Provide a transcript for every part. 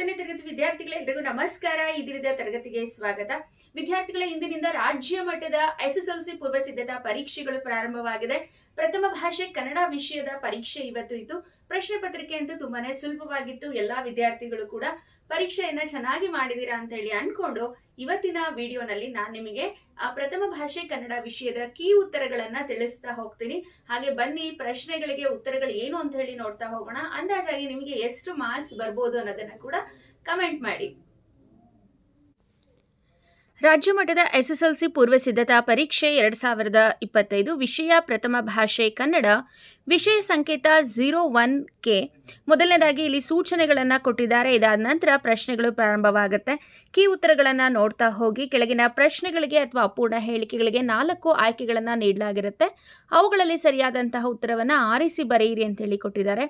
ಹತ್ತನೇ ತರಗತಿ ವಿದ್ಯಾರ್ಥಿಗಳೆಲ್ಲರಿಗೂ ನಮಸ್ಕಾರ. ದಿನದ ತರಗತಿಗೆ ಸ್ವಾಗತ. ವಿದ್ಯಾರ್ಥಿಗಳ ಇಂದಿನಿಂದ ರಾಜ್ಯ ಮಟ್ಟದ ಎಸ್ಎಸ್ಎಲ್ಸಿ ಪೂರ್ವ ಸಿದ್ಧತಾ ಪರೀಕ್ಷೆಗಳು ಪ್ರಾರಂಭವಾಗಿದೆ. ಪ್ರಥಮ ಭಾಷೆ ಕನ್ನಡ ವಿಷಯದ ಪರೀಕ್ಷೆ ಇವತ್ತು ಇತ್ತು. ಪ್ರಶ್ನೆ ಪತ್ರಿಕೆ ಅಂತೂ ತುಂಬಾನೇ ಸುಲಭವಾಗಿತ್ತು. ಎಲ್ಲಾ ವಿದ್ಯಾರ್ಥಿಗಳು ಕೂಡ ಪರೀಕ್ಷೆಯನ್ನ ಚೆನ್ನಾಗಿ ಮಾಡಿದೀರಾ ಅಂತ ಹೇಳಿ ಅನ್ಕೊಂಡು ಇವತ್ತಿನ ವಿಡಿಯೋನಲ್ಲಿ ನಾನು ನಿಮಗೆ ಆ ಪ್ರಥಮ ಭಾಷೆ ಕನ್ನಡ ವಿಷಯದ ಕೀ ಉತ್ತರಗಳನ್ನ ತಿಳಿಸ್ತಾ ಹೋಗ್ತೀನಿ. ಹಾಗೆ ಬನ್ನಿ ಪ್ರಶ್ನೆಗಳಿಗೆ ಉತ್ತರಗಳು ಏನು ಅಂತ ಹೇಳಿ ನೋಡ್ತಾ ಹೋಗೋಣ. ಅಂದಾಜಾಗಿ ನಿಮಗೆ ಎಷ್ಟು ಮಾರ್ಕ್ಸ್ ಬರ್ಬೋದು ಅನ್ನೋದನ್ನ ಕೂಡ ಕಮೆಂಟ್ ಮಾಡಿ. ರಾಜ್ಯ ಮಟ್ಟದ ಎಸ್ಎಸ್ಎಲ್ಸಿ ಪೂರ್ವ ಸಿದ್ಧತಾ ಪರೀಕ್ಷೆ ಎರಡು ಸಾವಿರದ ಇಪ್ಪತ್ತೈದು ವಿಷಯ ಪ್ರಥಮ ಭಾಷೆ ಕನ್ನಡ ವಿಷಯ ಸಂಕೇತ ಝೀರೋ ಒನ್ ಕೆ ಮೊದಲನೇದಾಗಿ ಇಲ್ಲಿ ಸೂಚನೆಗಳನ್ನು ಕೊಟ್ಟಿದ್ದಾರೆ. ಇದಾದ ನಂತರ ಪ್ರಶ್ನೆಗಳು ಪ್ರಾರಂಭವಾಗುತ್ತೆ. ಕೀ ಉತ್ತರಗಳನ್ನು ನೋಡ್ತಾ ಹೋಗಿ, ಕೆಳಗಿನ ಪ್ರಶ್ನೆಗಳಿಗೆ ಅಥವಾ ಅಪೂರ್ಣ ಹೇಳಿಕೆಗಳಿಗೆ ನಾಲ್ಕು ಆಯ್ಕೆಗಳನ್ನು ನೀಡಲಾಗಿರುತ್ತೆ. ಅವುಗಳಲ್ಲಿ ಸರಿಯಾದಂತಹ ಉತ್ತರವನ್ನು ಆರಿಸಿ ಬರೆಯಿರಿ ಅಂತೇಳಿ ಕೊಟ್ಟಿದ್ದಾರೆ.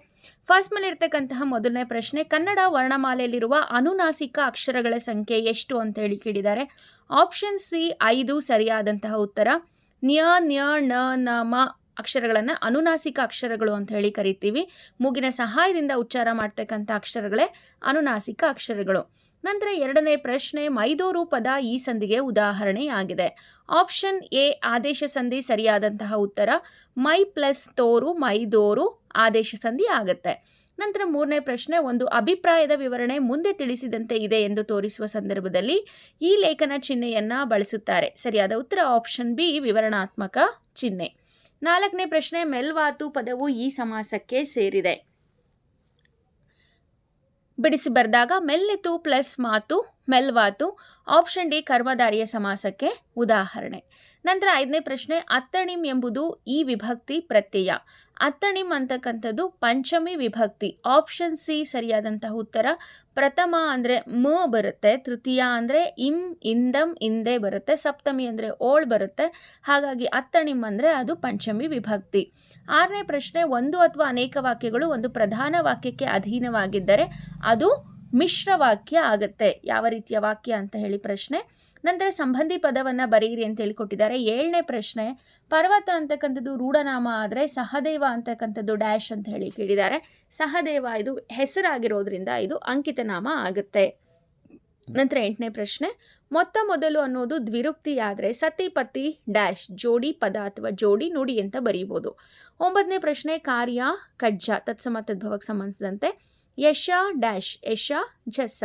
ಫಸ್ಟ್ ಮೇಲೆ ಇರ್ತಕ್ಕಂತಹ ಮೊದಲನೇ ಪ್ರಶ್ನೆ, ಕನ್ನಡ ವರ್ಣಮಾಲೆಯಲ್ಲಿರುವ ಅನುನಾಸಿಕ ಅಕ್ಷರಗಳ ಸಂಖ್ಯೆ ಎಷ್ಟು ಅಂತ ಹೇಳಿ ಕೇಳಿದ್ದಾರೆ. ಆಪ್ಷನ್ ಸಿ ಐದು ಸರಿಯಾದಂತಹ ಉತ್ತರ. ನ್ಯ ನ್ಯ ನ, ಮ ಅಕ್ಷರಗಳನ್ನು ಅನುನಾಸಿಕ ಅಕ್ಷರಗಳು ಅಂತ ಹೇಳಿ ಕರಿತೀವಿ. ಮೂಗಿನ ಸಹಾಯದಿಂದ ಉಚ್ಚಾರ ಮಾಡ್ತಕ್ಕಂಥ ಅಕ್ಷರಗಳೇ ಅನುನಾಸಿಕ ಅಕ್ಷರಗಳು. ನಂತರ ಎರಡನೇ ಪ್ರಶ್ನೆ ಮೈದೋರು ಪದ ಈ ಸಂಧಿಗೆ ಉದಾಹರಣೆಯಾಗಿದೆ. ಆಪ್ಷನ್ ಎ, ಆದೇಶ ಸಂಧಿ ಸರಿಯಾದಂತಹ ಉತ್ತರ. ಮೈ ಪ್ಲಸ್ ತೋರು, ಮೈದೋರು, ಆದೇಶ ಸಂಧಿ ಆಗುತ್ತೆ. ನಂತರ ಮೂರನೇ ಪ್ರಶ್ನೆ ಒಂದು ಅಭಿಪ್ರಾಯದ ವಿವರಣೆ ಮುಂದೆ ತಿಳಿಸಿದಂತೆ ಇದೆ ಎಂದು ತೋರಿಸುವ ಸಂದರ್ಭದಲ್ಲಿ ಈ ಲೇಖನ ಚಿಹ್ನೆಯನ್ನು ಬಳಸುತ್ತಾರೆ. ಸರಿಯಾದ ಉತ್ತರ ಆಪ್ಷನ್ ಬಿ ವಿವರಣಾತ್ಮಕ ಚಿಹ್ನೆ. ನಾಲ್ಕನೇ ಪ್ರಶ್ನೆ, ಮೆಲ್ವಾತು ಪದವು ಈ ಸಮಾಸಕ್ಕೆ ಸೇರಿದೆ. ಬಿಡಿಸಿ ಬರೆದಾಗ ಮೆಲ್ಲಿತು ಪ್ಲಸ್ ಮಾತು, ಮೆಲ್ವಾತು, ಆಪ್ಷನ್ ಡಿ ಕರ್ಮಧಾರಿಯ ಸಮಾಸಕ್ಕೆ ಉದಾಹರಣೆ. ನಂತರ ಐದನೇ ಪ್ರಶ್ನೆ ಅತ್ತಣಿಮ್ ಎಂಬುದು ಈ ವಿಭಕ್ತಿ ಪ್ರತ್ಯಯ. ಅತ್ತಣಿಮ್ ಅಂತಕ್ಕಂಥದ್ದು ಪಂಚಮಿ ವಿಭಕ್ತಿ, ಆಪ್ಷನ್ ಸಿ ಸರಿಯಾದಂತಹ ಉತ್ತರ ಪ್ರಥಮ ಅಂದರೆ ಮ ಬರುತ್ತೆ, ತೃತೀಯ ಅಂದರೆ ಇಂ, ಇಂದಂ, ಇಂದೇ ಬರುತ್ತೆ, ಸಪ್ತಮಿ ಅಂದರೆ ಓಳ್ ಬರುತ್ತೆ. ಹಾಗಾಗಿ ಅತ್ತಣಿಮ್ ಅಂದರೆ ಅದು ಪಂಚಮಿ ವಿಭಕ್ತಿ. ಆರನೇ ಪ್ರಶ್ನೆ, ಒಂದು ಅಥವಾ ಅನೇಕ ವಾಕ್ಯಗಳು ಒಂದು ಪ್ರಧಾನ ವಾಕ್ಯಕ್ಕೆ ಅಧೀನವಾಗಿದ್ದರೆ ಅದು ಮಿಶ್ರ ವಾಕ್ಯ ಆಗುತ್ತೆ. ಯಾವ ರೀತಿಯ ವಾಕ್ಯ ಅಂತ ಹೇಳಿ ಪ್ರಶ್ನೆ. ನಂತರ ಸಂಬಂಧಿ ಪದವನ್ನು ಬರೆಯಿರಿ ಅಂತ ಹೇಳಿ ಕೊಟ್ಟಿದ್ದಾರೆ ಏಳನೇ ಪ್ರಶ್ನೆ, ಪರ್ವತ ಅಂತಕ್ಕಂಥದ್ದು ರೂಢನಾಮ ಆದರೆ ಸಹದೇವ ಅಂತಕ್ಕಂಥದ್ದು ಡ್ಯಾಶ್ ಅಂತ ಹೇಳಿ ಕೇಳಿದ್ದಾರೆ. ಸಹದೇವ ಇದು ಹೆಸರಾಗಿರೋದ್ರಿಂದ ಇದು ಅಂಕಿತನಾಮ ಆಗುತ್ತೆ. ನಂತರ ಎಂಟನೇ ಪ್ರಶ್ನೆ, ಮೊತ್ತ ಮೊದಲು ಅನ್ನೋದು ದ್ವಿರುಕ್ತಿಯಾದರೆ ಸತಿ ಪತಿ ಡ್ಯಾಶ್, ಜೋಡಿ ಪದ ಅಥವಾ ಜೋಡಿ ನುಡಿ ಅಂತ ಬರೀಬೋದು. ಒಂಬತ್ತನೇ ಪ್ರಶ್ನೆ, ಕಾರ್ಯ, ಕಜ್ಜ, ತತ್ಸಮ, ತದ್ಭವಕ್ಕೆ ಸಂಬಂಧಿಸಿದಂತೆ ಯಶ ಡ್ಯಾಶ್, ಯಶ ಜಸ್ಸ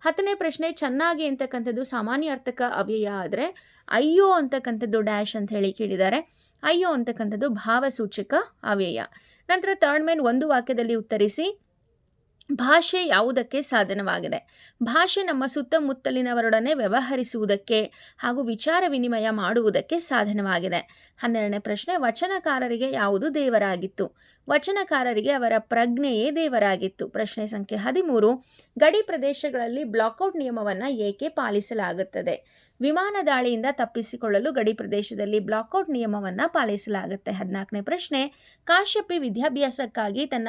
ಹತ್ತನೇ ಪ್ರಶ್ನೆ, ಚೆನ್ನಾಗಿ ಅಂತಕ್ಕಂಥದ್ದು ಸಾಮಾನ್ಯ ಅರ್ಥಕ ಅವ್ಯಯ ಆದರೆ ಅಯ್ಯೋ ಅಂತಕ್ಕಂಥದ್ದು ಡ್ಯಾಶ್ ಅಂತ ಹೇಳಿ ಕೇಳಿದ್ದಾರೆ. ಅಯ್ಯೋ ಅಂತಕ್ಕಂಥದ್ದು ಭಾವಸೂಚಕ ಅವ್ಯಯ. ನಂತರ ಥರ್ಡ್ ಮೇನ್ ಒಂದು ವಾಕ್ಯದಲ್ಲಿ ಉತ್ತರಿಸಿ, ಭಾಷೆ ಯಾವುದಕ್ಕೆ ಸಾಧನವಾಗಿದೆ? ಭಾಷೆ ನಮ್ಮ ಸುತ್ತಮುತ್ತಲಿನವರೊಡನೆ ವ್ಯವಹರಿಸುವುದಕ್ಕೆ ಹಾಗೂ ವಿಚಾರ ವಿನಿಮಯ ಮಾಡುವುದಕ್ಕೆ ಸಾಧನವಾಗಿದೆ. ಹನ್ನೆರಡನೇ ಪ್ರಶ್ನೆ, ವಚನಕಾರರಿಗೆ ಯಾವುದು ದೇವರಾಗಿತ್ತು? ವಚನಕಾರರಿಗೆ ಅವರ ಪ್ರಜ್ಞೆಯೇ ದೇವರಾಗಿತ್ತು. ಪ್ರಶ್ನೆ ಸಂಖ್ಯೆ ಹದಿಮೂರು, ಗಡಿ ಪ್ರದೇಶಗಳಲ್ಲಿ ಬ್ಲಾಕ್ಔಟ್ ನಿಯಮವನ್ನು ಏಕೆ ಪಾಲಿಸಲಾಗುತ್ತದೆ? ವಿಮಾನ ದಾಳಿಯಿಂದ ತಪ್ಪಿಸಿಕೊಳ್ಳಲು ಗಡಿ ಪ್ರದೇಶದಲ್ಲಿ ಬ್ಲಾಕ್ಔಟ್ ನಿಯಮವನ್ನು ಪಾಲಿಸಲಾಗುತ್ತೆ. ಹದಿನಾಲ್ಕನೇ ಪ್ರಶ್ನೆ, ಕಾಶ್ಯಪಿ ವಿದ್ಯಾಭ್ಯಾಸಕ್ಕಾಗಿ ತನ್ನ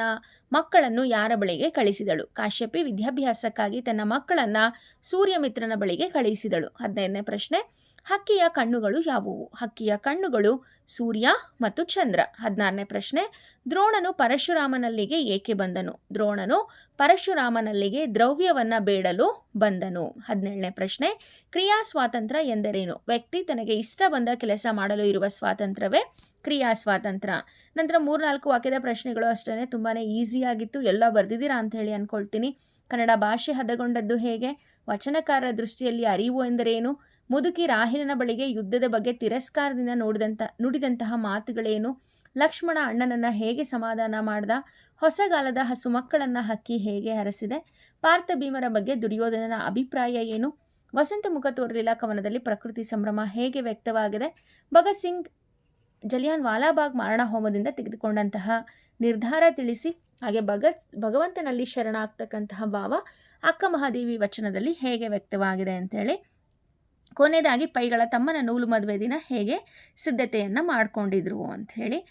ಮಕ್ಕಳನ್ನು ಯಾರ ಬಳಿಗೆ ಕಳಿಸಿದಳು? ಕಾಶ್ಯಪಿ ವಿದ್ಯಾಭ್ಯಾಸಕ್ಕಾಗಿ ತನ್ನ ಮಕ್ಕಳನ್ನು ಸೂರ್ಯಮಿತ್ರನ ಬಳಿಗೆ ಕಳಿಸಿದಳು. ಹದಿನೈದನೇ ಪ್ರಶ್ನೆ ಹಕ್ಕಿಯ ಕಣ್ಣುಗಳು ಯಾವುವು? ಹಕ್ಕಿಯ ಕಣ್ಣುಗಳು ಸೂರ್ಯ ಮತ್ತು ಚಂದ್ರ. ಹದಿನಾರನೇ ಪ್ರಶ್ನೆ, ದ್ರೋಣನು ಪರಶುರಾಮನಲ್ಲಿಗೆ ಏಕೆ ಬಂದನು? ದ್ರೋಣನು ಪರಶುರಾಮನಲ್ಲಿಗೆ ದ್ರವ್ಯವನ್ನು ಬೇಡಲು ಬಂದನು. ಹದಿನೇಳನೇ ಪ್ರಶ್ನೆ, ಕ್ರಿಯಾ ಸ್ವಾತಂತ್ರ್ಯ ಎಂದರೇನು? ವ್ಯಕ್ತಿ ತನಗೆ ಇಷ್ಟ ಬಂದ ಕೆಲಸ ಮಾಡಲು ಇರುವ ಸ್ವಾತಂತ್ರ್ಯವೇ ಕ್ರಿಯಾ ಸ್ವಾತಂತ್ರ್ಯ ನಂತರ ಮೂರ್ನಾಲ್ಕು ವಾಕ್ಯದ ಪ್ರಶ್ನೆಗಳು ಅಷ್ಟೇ ತುಂಬಾ ಈಸಿಯಾಗಿತ್ತು ಎಲ್ಲ ಬರೆದಿದ್ದೀರಾ ಅಂತ ಹೇಳಿ ಅಂದ್ಕೊಳ್ತೀನಿ ಕನ್ನಡ ಭಾಷೆ ಹದಗೊಂಡದ್ದು ಹೇಗೆ? ವಚನಕಾರರ ದೃಷ್ಟಿಯಲ್ಲಿ ಅರಿವು ಎಂದರೇನು? ಮುದುಕಿ ರಾಹಿಲನ ಬಳಿಗೆ ಯುದ್ಧದ ಬಗ್ಗೆ ತಿರಸ್ಕಾರದಿಂದ ನೋಡಿದಂಥ ನುಡಿದಂತಹ ಮಾತುಗಳೇನು? ಲಕ್ಷ್ಮಣ ಅಣ್ಣನನ್ನು ಹೇಗೆ ಸಮಾಧಾನ ಮಾಡ್ದ? ಹೊಸಗಾಲದ ಹಸು ಮಕ್ಕಳನ್ನು ಹಕ್ಕಿ ಹೇಗೆ ಹರಸಿದೆ ಪಾರ್ಥ ಭೀಮರ ಬಗ್ಗೆ ದುರ್ಯೋಧನನ ಅಭಿಪ್ರಾಯ ಏನು? ವಸಂತ ಮುಖ ತೋರಲಿಲ್ಲ. ಕವನದಲ್ಲಿ ಪ್ರಕೃತಿ ಸಂಭ್ರಮ ಹೇಗೆ ವ್ಯಕ್ತವಾಗಿದೆ? ಭಗತ್ ಸಿಂಗ್ ಜಲಿಯಾನ್ ವಾಲಾಬಾಗ್ ಮರಣ ಹೋಮದಿಂದ ತೆಗೆದುಕೊಂಡಂತಹ ನಿರ್ಧಾರ ತಿಳಿಸಿ, ಹಾಗೆ ಭಗತ್, ಭಗವಂತನಲ್ಲಿ ಶರಣಾಗ್ತಕ್ಕಂತಹ ಭಾವ ಅಕ್ಕ ಮಹಾದೇವಿ ವಚನದಲ್ಲಿ ಹೇಗೆ ವ್ಯಕ್ತವಾಗಿದೆ ಅಂತೇಳಿ ಕೊನೆಯದಾಗಿ ಪೈಗಳ ತಮ್ಮನ ನೂಲು ಮದುವೆ ದಿನ ಹೇಗೆ ಸಿದ್ಧತೆಯನ್ನು ಮಾಡಿಕೊಂಡಿದ್ರು ಹೇಳಿ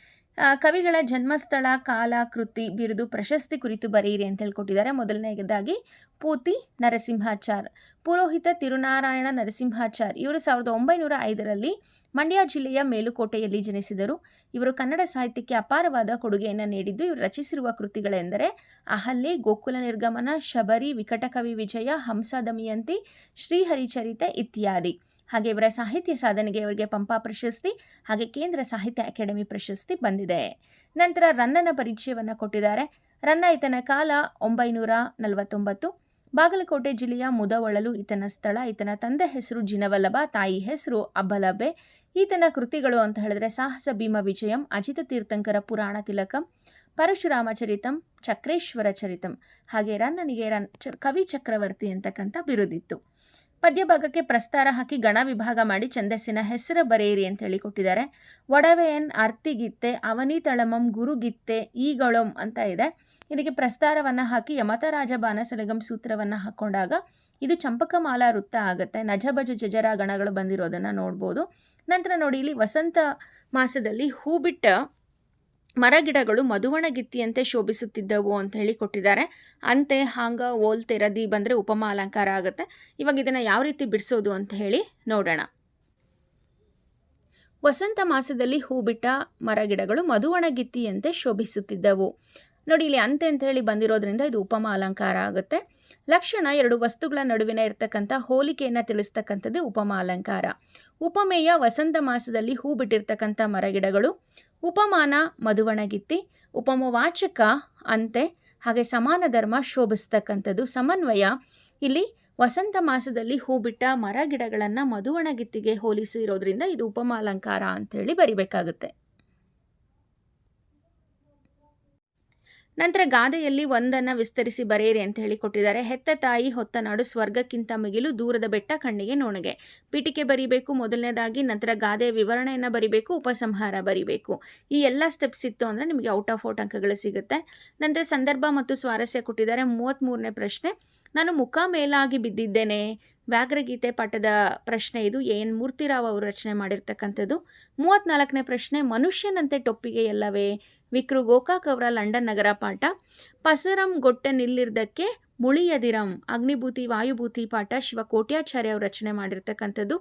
ಕವಿಗಳ ಜನ್ಮಸ್ಥಳ, ಕಾಲ, ಕೃತಿ ಬಿರುದು ಪ್ರಶಸ್ತಿ ಕುರಿತು ಬರೆಯಿರಿ ಅಂತ ಹೇಳ್ಕೊಟ್ಟಿದ್ದಾರೆ. ಮೊದಲನೇದಾಗಿ ಪೂತಿ ನರಸಿಂಹಾಚಾರ್. ಪುರೋಹಿತ ತಿರುನಾರಾಯಣ ನರಸಿಂಹಾಚಾರ್ ಇವರು ಸಾವಿರದ ಒಂಬೈನೂರ ಐದರಲ್ಲಿ ಮಂಡ್ಯ ಜಿಲ್ಲೆಯ ಮೇಲುಕೋಟೆಯಲ್ಲಿ ಜನಿಸಿದರು. ಇವರು ಕನ್ನಡ ಸಾಹಿತ್ಯಕ್ಕೆ ಅಪಾರವಾದ ಕೊಡುಗೆಯನ್ನು ನೀಡಿದ್ದು, ಇವರು ರಚಿಸಿರುವ ಕೃತಿಗಳೆಂದರೆ ಅಹಲ್ಲಿ ಗೋಕುಲ ನಿರ್ಗಮನ, ಶಬರಿ, ವಿಕಟಕವಿ ವಿಜಯ ಹಂಸ ದಮಯಂತಿ ಶ್ರೀಹರಿಚರಿತೆ ಇತ್ಯಾದಿ. ಹಾಗೆ ಇವರ ಸಾಹಿತ್ಯ ಸಾಧನೆಗೆ ಇವರಿಗೆ ಪಂಪಾ ಪ್ರಶಸ್ತಿ, ಹಾಗೆ ಕೇಂದ್ರ ಸಾಹಿತ್ಯ ಅಕಾಡೆಮಿ ಪ್ರಶಸ್ತಿ ಬಂದಿದೆ. ನಂತರ ರನ್ನನ ಪರಿಚಯವನ್ನು ಕೊಟ್ಟಿದ್ದಾರೆ. ರನ್ನ ಈತನ ಕಾಲ ಒಂಬೈನೂರ ನಲವತ್ತೊಂಬತ್ತು. ಬಾಗಲಕೋಟೆ ಜಿಲ್ಲೆಯ ಮುದವಳಲು ಈತನ ಸ್ಥಳ. ಈತನ ತಂದೆ ಹೆಸರು ಜಿನವಲ್ಲಭ, ತಾಯಿ ಹೆಸರು ಅಬ್ಬಲಬೆ ಈತನ ಕೃತಿಗಳು ಅಂತ ಹೇಳಿದ್ರೆ ಸಾಹಸ, ಭೀಮ, ವಿಜಯಂ, ಅಜಿತ ತೀರ್ಥಂಕರ, ಪುರಾಣ ತಿಲಕಂ, ಪರಶುರಾಮ ಚರಿತಂ, ಚಕ್ರೇಶ್ವರ ಚರಿತಂ. ಹಾಗೆ ರನ್ನನಿಗೆ ರನ್ ಚ ಕವಿ ಚಕ್ರವರ್ತಿ ಅಂತಕ್ಕಂಥ ಬಿರುದಿತ್ತು. ಪದ್ಯ ಭಾಗಕ್ಕೆ ಪ್ರಸ್ತಾರ ಹಾಕಿ ಗಣ ವಿಭಾಗ ಮಾಡಿ ಛಂದಸ್ಸಿನ ಹೆಸರು ಬರೆಯಿರಿ ಅಂತ ಹೇಳಿ ಕೊಟ್ಟಿದ್ದಾರೆ. ಒಡವೆಯನ್ ಅರ್ತಿಗಿತ್ತೆ ಅವನಿ ತಳಮಂ, ಗುರುಗಿತ್ತೆ, ಈಗಳೊಂ ಅಂತ ಇದೆ. ಇದಕ್ಕೆ ಪ್ರಸ್ತಾರವನ್ನು ಹಾಕಿ ಯಮತರಾಜ ಬಾನಸಲಗಂ ಸೂತ್ರವನ್ನು ಹಾಕ್ಕೊಂಡಾಗ ಇದು ಚಂಪಕಮಾಲಾ ವೃತ್ತ ಆಗುತ್ತೆ. ನಜಬಜ ಜಜರ ಗಣಗಳು ಬಂದಿರೋದನ್ನು ನೋಡ್ಬೋದು. ನಂತರ ನೋಡಿ ಇಲ್ಲಿ ವಸಂತ ಮಾಸದಲ್ಲಿ ಹೂ ಬಿಟ್ಟ ಮರಗಿಡಗಳು ಮಧುವಣಗಿತ್ತಿಯಂತೆ ಶೋಭಿಸುತ್ತಿದ್ದವು ಅಂತ ಹೇಳಿ ಕೊಟ್ಟಿದ್ದಾರೆ. ಅಂತೆ ಹಾಂಗ, ಓಲ್, ತೆರದಿ ಬಂದರೆ ಉಪಮಾ ಅಲಂಕಾರ ಆಗುತ್ತೆ. ಇವಾಗ ಇದನ್ನು ಯಾವ ರೀತಿ ಬಿಡಿಸೋದು ಅಂತ ಹೇಳಿ ನೋಡೋಣ. ವಸಂತ ಮಾಸದಲ್ಲಿ ಹೂ ಬಿಟ್ಟ ಮರಗಿಡಗಳು ಮಧುವಣಗಿತ್ತಿಯಂತೆ ಶೋಭಿಸುತ್ತಿದ್ದವು. ನೋಡಿ, ಇಲ್ಲಿ ಅಂತೆ ಅಂತ ಹೇಳಿ ಬಂದಿರೋದ್ರಿಂದ ಇದು ಉಪಮ ಅಲಂಕಾರ ಆಗುತ್ತೆ. ಲಕ್ಷಣ ಎರಡು ವಸ್ತುಗಳ ನಡುವಿನ ಇರತಕ್ಕಂಥ ಹೋಲಿಕೆಯನ್ನು ತಿಳಿಸ್ತಕ್ಕಂಥದ್ದು ಉಪಮ ಅಲಂಕಾರ. ಉಪಮೇಯ ವಸಂತ ಮಾಸದಲ್ಲಿ ಹೂ ಬಿಟ್ಟಿರ್ತಕ್ಕಂಥ ಮರಗಿಡಗಳು ಉಪಮಾನ ಮಧುವಣಗಿತ್ತಿ, ಉಪಮವಾಚಕ ಅಂತೆ ಹಾಗೆ ಸಮಾನ ಧರ್ಮ ಶೋಭಿಸ್ತಕ್ಕಂಥದ್ದು. ಸಮನ್ವಯ, ಇಲ್ಲಿ ವಸಂತ ಮಾಸದಲ್ಲಿ ಹೂ ಬಿಟ್ಟ ಮರ ಗಿಡಗಳನ್ನು ಮಧುವಣಗಿತ್ತಿಗೆ ಹೋಲಿಸಿರೋದ್ರಿಂದ ಇದು ಉಪಮಾಲಂಕಾರ ಅಂತೇಳಿ ಬರಿಬೇಕಾಗುತ್ತೆ. ನಂತರ ಗಾದೆಯಲ್ಲಿ ಒಂದನ್ನು ವಿಸ್ತರಿಸಿ ಬರೆಯಿರಿ ಅಂತ ಹೇಳಿ ಕೊಟ್ಟಿದ್ದಾರೆ. ಹೆತ್ತ ತಾಯಿ ಹೊತ್ತ ನಾಡು ಸ್ವರ್ಗಕ್ಕಿಂತ ಮಿಗಿಲು ದೂರದ ಬೆಟ್ಟ ಕಣ್ಣಿಗೆ ನೋಣಗೆ. ಪೀಠಿಕೆ ಬರಿಬೇಕು ಮೊದಲನೇದಾಗಿ, ನಂತರ ಗಾದೆಯ ವಿವರಣೆಯನ್ನು ಬರಿಬೇಕು, ಉಪಸಂಹಾರ ಬರಿಬೇಕು. ಈ ಎಲ್ಲ ಸ್ಟೆಪ್ಸ್ ಇತ್ತು ಅಂದರೆ ನಿಮಗೆ ಔಟ್ ಆಫ್ ಔಟ್ ಅಂಕಗಳು ಸಿಗುತ್ತೆ. ನಂತರ ಸಂದರ್ಭ ಮತ್ತು ಸ್ವಾರಸ್ಯ ಕೊಟ್ಟಿದ್ದಾರೆ. ಮೂವತ್ತ್ಮೂರನೇ ಪ್ರಶ್ನೆ, ನಾನು ಮುಖ ಮೇಲಾಗಿ ಬಿದ್ದಿದ್ದೇನೆ. ವ್ಯಾಘ್ರಗೀತೆ ಪಾಠದ ಪ್ರಶ್ನೆ ಇದು. ಎನ್. ಮೂರ್ತಿರಾವ್ ಅವರು ರಚನೆ ಮಾಡಿರ್ತಕ್ಕಂಥದ್ದು. ಮೂವತ್ತ್ನಾಲ್ಕನೇ ಪ್ರಶ್ನೆ, ಮನುಷ್ಯನಂತೆ ಟೊಪ್ಪಿಗೆ ಎಲ್ಲವೇ? ವಿಕ್ರು ಗೋಕಾಕ್ ಅವರ ಲಂಡನ್ ನಗರ ಪಾಠ. ಪಸರಂ ಗೊಟ್ಟೆ ನಿಲ್ಲಿರ್ದಕ್ಕೆ ಮುಳಿಯದಿರಂ. ಅಗ್ನಿಭೂತಿ, ವಾಯುಭೂತಿ ಪಾಠ ಶಿವ ಕೋಟ್ಯಾಚಾರ್ಯ ಅವರು ರಚನೆ ಮಾಡಿರ್ತಕ್ಕಂಥದ್ದು.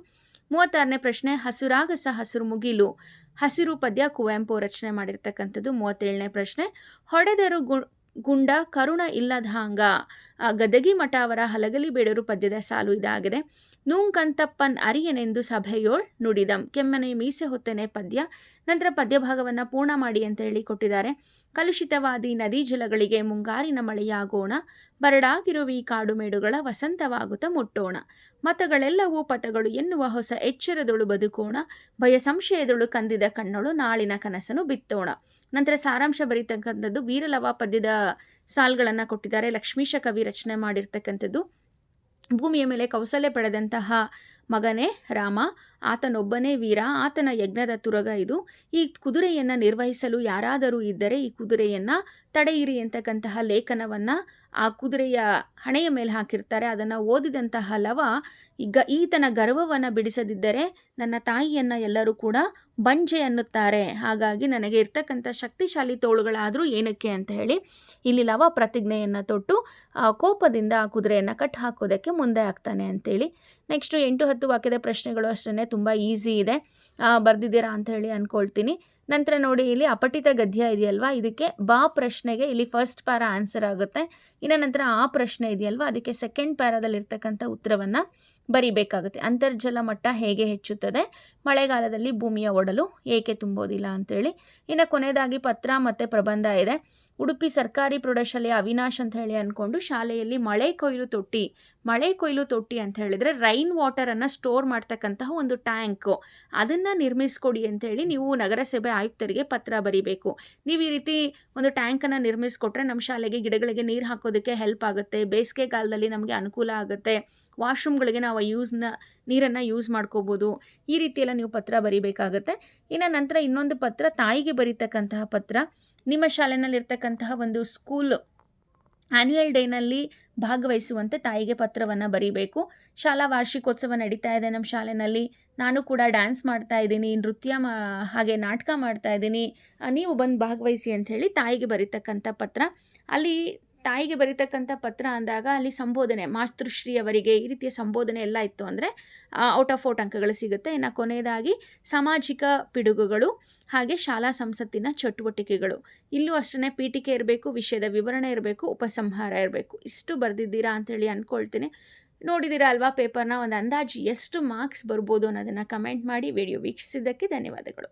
ಮೂವತ್ತಾರನೇ ಪ್ರಶ್ನೆ ಹಸುರಾಗಸ ಹಸುರು ಮುಗಿಲು. ಹಸಿರು ಪದ್ಯ, ಕುವೆಂಪು ರಚನೆ ಮಾಡಿರ್ತಕ್ಕಂಥದ್ದು ಮೂವತ್ತೇಳನೇ ಪ್ರಶ್ನೆ. ಹೊಡೆದರು ಗುಂಡ, ಕರುಣ ಇಲ್ಲದಾಂಗ ಗದಗಿ ಮಠ ಅವರ ಹಲಗಲಿ ಬೇಡರು ಪದ್ಯದ ಸಾಲು ಇದಾಗಿದೆ. ನೂಂಕಂತಪ್ಪನ್ ಅರಿಯನೆಂದು ಸಭೆಯೋಳ್ ನುಡಿದಂ. ಕೆಮ್ಮನೆ ಮೀಸೆ ಹೊತ್ತನೆ ಪದ್ಯ. ನಂತರ ಪದ್ಯಭಾಗವನ್ನು ಪೂರ್ಣ ಮಾಡಿ ಅಂತ ಹೇಳಿ ಕೊಟ್ಟಿದ್ದಾರೆ. ಕಲುಷಿತವಾದಿ ನದಿ ಜಲಗಳಿಗೆ ಮುಂಗಾರಿನ ಮಳೆಯಾಗೋಣ. ಬರಡಾಗಿರುವ ಈ ಕಾಡು ಮೇಡುಗಳ ವಸಂತವಾಗುತ್ತ ಮುಟ್ಟೋಣ. ಮತಗಳೆಲ್ಲವೂ ಪಥಗಳು ಎನ್ನುವ ಹೊಸ ಎಚ್ಚರದೊಳು ಬದುಕೋಣ. ಭಯ ಸಂಶಯದೊಳು ಕಂದಿದ ಕಣ್ಣೊಳು ನಾಳಿನ ಕನಸನ್ನು ಬಿತ್ತೋಣ. ನಂತರ ಸಾರಾಂಶ ಬರೀತಕ್ಕಂಥದ್ದು ವೀರಲವ ಪದ್ಯದ ಸಾಲ್ಗಳನ್ನು ಕೊಟ್ಟಿದ್ದಾರೆ. ಲಕ್ಷ್ಮೀಶ ಕವಿ ರಚನೆ ಮಾಡಿರ್ತಕ್ಕಂಥದ್ದು. ಭೂಮಿಯ ಮೇಲೆ ಕೌಸಲ್ಯ ಪಡೆದಂತಹ ಮಗನೇ ರಾಮ. ಆತನೊಬ್ಬನೇ ವೀರ. ಆತನ ಯಜ್ಞದ ತುರಗ ಇದು. ಈ ಕುದುರೆಯನ್ನು ನಿರ್ವಹಿಸಲು ಯಾರಾದರೂ ಇದ್ದರೆ ಈ ಕುದುರೆಯನ್ನು ತಡೆಯಿರಿ ಅಂತಕ್ಕಂತಹ ಲೇಖನವನ್ನು ಆ ಕುದುರೆಯ ಹಣೆಯ ಮೇಲೆ ಹಾಕಿರ್ತಾರೆ. ಅದನ್ನು ಓದಿದಂತಹ ಲವ ಈಗ ಈತನ ಗರ್ವವನ್ನು ಬಿಡಿಸದಿದ್ದರೆ ನನ್ನ ತಾಯಿಯನ್ನು ಎಲ್ಲರೂ ಕೂಡ ಬಂಜೆ ಅನ್ನುತ್ತಾರೆ. ಹಾಗಾಗಿ ನನಗೆ ಇರ್ತಕ್ಕಂಥ ಶಕ್ತಿಶಾಲಿ ತೋಳುಗಳಾದರೂ ಏನಕ್ಕೆ ಅಂತ ಹೇಳಿ, ಇಲ್ಲಿ ಲವ ಪ್ರತಿಜ್ಞೆಯನ್ನು ತೊಟ್ಟು ಕೋಪದಿಂದ ಆ ಕುದುರೆಯನ್ನು ಕಟ್ ಹಾಕೋದಕ್ಕೆ ಮುಂದೆ ಆಗ್ತಾನೆ ಅಂತೇಳಿ. ನೆಕ್ಸ್ಟು ಎಂಟು ಹತ್ತು ವಾಕ್ಯದ ಪ್ರಶ್ನೆಗಳು ಅಷ್ಟೇ ತುಂಬ ಈಸಿ ಇದೆ. ಬರೆದಿದ್ದೀರಾ ಅಂತ ಹೇಳಿ ಅಂದ್ಕೊಳ್ತೀನಿ ನಂತರ ನೋಡಿ, ಇಲ್ಲಿ ಅಪಠಿತ ಗದ್ಯ ಇದೆಯಲ್ವಾ? ಇದಕ್ಕೆ ಬಾ ಪ್ರಶ್ನೆಗೆ ಇಲ್ಲಿ ಫಸ್ಟ್ ಪ್ಯಾರ ಆನ್ಸರ್ ಆಗುತ್ತೆ. ಇನ್ನು ನಂತರ ಆ ಪ್ರಶ್ನೆ ಇದೆಯಲ್ವಾ? ಅದಕ್ಕೆ ಸೆಕೆಂಡ್ ಪ್ಯಾರದಲ್ಲಿರ್ತಕ್ಕಂಥ ಉತ್ತರವನ್ನು ಬರಿಬೇಕಾಗುತ್ತೆ. ಅಂತರ್ಜಲ ಮಟ್ಟ ಹೇಗೆ ಹೆಚ್ಚುತ್ತದೆ? ಮಳೆಗಾಲದಲ್ಲಿ ಭೂಮಿಯ ಒಡಲು ಏಕೆ ತುಂಬೋದಿಲ್ಲ ಅಂತೇಳಿ. ಇನ್ನು ಕೊನೆಯದಾಗಿ ಪತ್ರ ಮತ್ತು ಪ್ರಬಂಧ ಇದೆ. ಉಡುಪಿ ಸರ್ಕಾರಿ ಪ್ರೌಢಶಾಲೆಯ ಅವಿನಾಶ್ ಅಂತ ಹೇಳಿ ಅಂದ್ಕೊಂಡು ಶಾಲೆಯಲ್ಲಿ ಮಳೆ ಕೊಯ್ಲು ತೊಟ್ಟಿ, ಮಳೆ ಕೊಯ್ಲು ತೊಟ್ಟಿ ಅಂತ ಹೇಳಿದರೆ ರೈನ್ ವಾಟರನ್ನು ಸ್ಟೋರ್ ಮಾಡ್ತಕ್ಕಂತಹ ಒಂದು ಟ್ಯಾಂಕು. ಅದನ್ನು ನಿರ್ಮಿಸ್ಕೊಡಿ ಅಂತೇಳಿ ನೀವು ನಗರಸಭೆ ಆಯುಕ್ತರಿಗೆ ಪತ್ರ ಬರೀಬೇಕು. ನೀವು ಈ ರೀತಿ ಒಂದು ಟ್ಯಾಂಕನ್ನು ನಿರ್ಮಿಸ್ಕೊಟ್ರೆ ನಮ್ಮ ಶಾಲೆಗೆ ಗಿಡಗಳಿಗೆ ನೀರು ಹಾಕೋದಕ್ಕೆ ಹೆಲ್ಪ್ ಆಗುತ್ತೆ. ಬೇಸಿಗೆಗಾಲದಲ್ಲಿ ನಮಗೆ ಅನುಕೂಲ ಆಗುತ್ತೆ. ವಾಶ್ರೂಮ್ಗಳಿಗೆ ನಾವು ಯೂಸ್ನ, ನೀರನ್ನು ಯೂಸ್ ಮಾಡ್ಕೋಬೋದು. ಈ ರೀತಿಯೆಲ್ಲ ನೀವು ಪತ್ರ ಬರೀಬೇಕಾಗತ್ತೆ. ಇನ್ನು ನಂತರ ಇನ್ನೊಂದು ಪತ್ರ, ತಾಯಿಗೆ ಬರೀತಕ್ಕಂತಹ ಪತ್ರ. ನಿಮ್ಮ ಶಾಲೆನಲ್ಲಿರ್ತಕ್ಕಂತಹ ಒಂದು ಸ್ಕೂಲ್ ಆ್ಯನ್ಯುಯಲ್ ಡೇನಲ್ಲಿ ಭಾಗವಹಿಸುವಂತೆ ತಾಯಿಗೆ ಪತ್ರವನ್ನು ಬರೀಬೇಕು. ಶಾಲಾ ವಾರ್ಷಿಕೋತ್ಸವ ನಡೀತಾ ಇದೆ ನಮ್ಮ ಶಾಲೆಯಲ್ಲಿ ನಾನು ಕೂಡ ಡ್ಯಾನ್ಸ್ ಮಾಡ್ತಾ ಇದ್ದೀನಿ, ನೃತ್ಯ ಮಾ, ಹಾಗೆ ನಾಟಕ ಮಾಡ್ತಾ ಇದ್ದೀನಿ. ನೀವು ಬಂದು ಭಾಗವಹಿಸಿ ಅಂಥೇಳಿ ತಾಯಿಗೆ ಬರೀತಕ್ಕಂಥ ಪತ್ರ. ಅಲ್ಲಿ ತಾಯಿಗೆ ಬರೀತಕ್ಕಂಥ ಪತ್ರ ಅಂದಾಗ ಅಲ್ಲಿ ಸಂಬೋಧನೆ ಮಾತೃಶ್ರೀ ಅವರಿಗೆ ಈ ರೀತಿಯ ಸಂಬೋಧನೆ ಎಲ್ಲ ಇತ್ತು ಅಂದರೆ ಔಟ್ ಆಫ್ ಔಟ್ ಅಂಕಗಳು ಸಿಗುತ್ತೆ. ಇನ್ನು ಕೊನೆಯದಾಗಿ ಸಾಮಾಜಿಕ ಪಿಡುಗುಗಳು ಹಾಗೆ ಶಾಲಾ ಸಂಸತ್ತಿನ ಚಟುವಟಿಕೆಗಳು. ಇಲ್ಲೂ ಅಷ್ಟೇ ಪೀಠಿಕೆ ಇರಬೇಕು, ವಿಷಯದ ವಿವರಣೆ ಇರಬೇಕು, ಉಪಸಂಹಾರ ಇರಬೇಕು. ಇಷ್ಟು ಬರೆದಿದ್ದೀರಾ ಅಂತೇಳಿ ಅಂದ್ಕೊಳ್ತೀನಿ ನೋಡಿದ್ದೀರಾ ಅಲ್ವಾ ಪೇಪರ್ನ? ಒಂದು ಅಂದಾಜು ಎಷ್ಟು ಮಾರ್ಕ್ಸ್ ಬರ್ಬೋದು ಅನ್ನೋದನ್ನು ಕಮೆಂಟ್ ಮಾಡಿ ವಿಡಿಯೋ ವೀಕ್ಷಿಸಿದ್ದಕ್ಕೆ ಧನ್ಯವಾದಗಳು.